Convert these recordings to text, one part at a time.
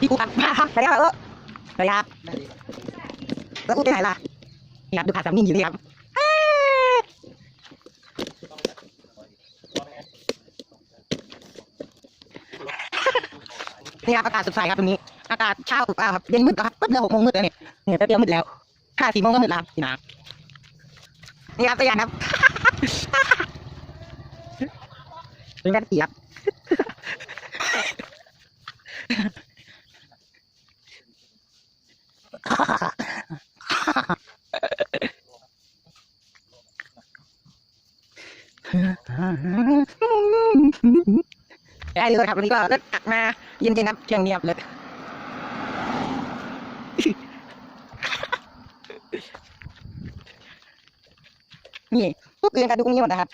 พี่กูครับมาครับสวัสดีครับเออสวัสดีครับแล้วกูไปไหนล่ะนี่ครับดูขาสามนิ่งอยู่นี่ครับเอ้ยนี่ครับอากาศสดใสครับตรงนี้ อากาศเช้าถูกป่าครับเย็นมืดครับปึ๊บเดียวหกโมงมืดแล้วเนี่ยเนี่ยแป๊บเดียวมืดแล้วห้าสี่โมงก็มืดแล้วครับพี่นานี่ครับตัวอย่างครับเป็นกันเกียบ ได้เลยครับนี้ก็เลิกกมาเย็นๆครับเที่ยงเงียบเลยนี่พวกเรียนกันดูตรงนี้หมดนะครับ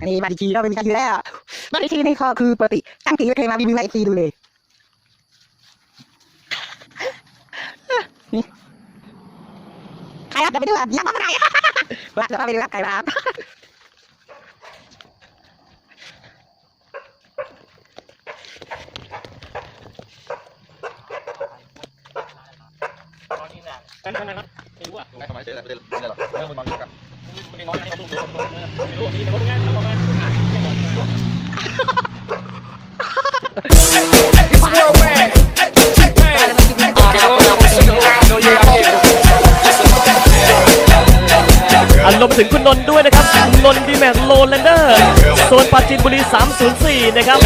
อันนี้บาริชีเราเป็นกันอยู่แล้วบาริชีนี่ก็คือปกติตั้งทีก็เคยมารีวิวให้เอฟซีดูเลย ใครครับเดี๋ยวไปดูครับยังไม่ได้ว่าจะไปดูครับใครครับไม่ทำไมเจ๊แต่ไม่ได้ไม่ได้หรอกเรื่องมันบางอย่างกับอา รมถึงคุณนนท์ด้วยนะครับนนท์ดีแม็กโลแลนเดอร์โซนปราจีนบุรี 304 นะครับ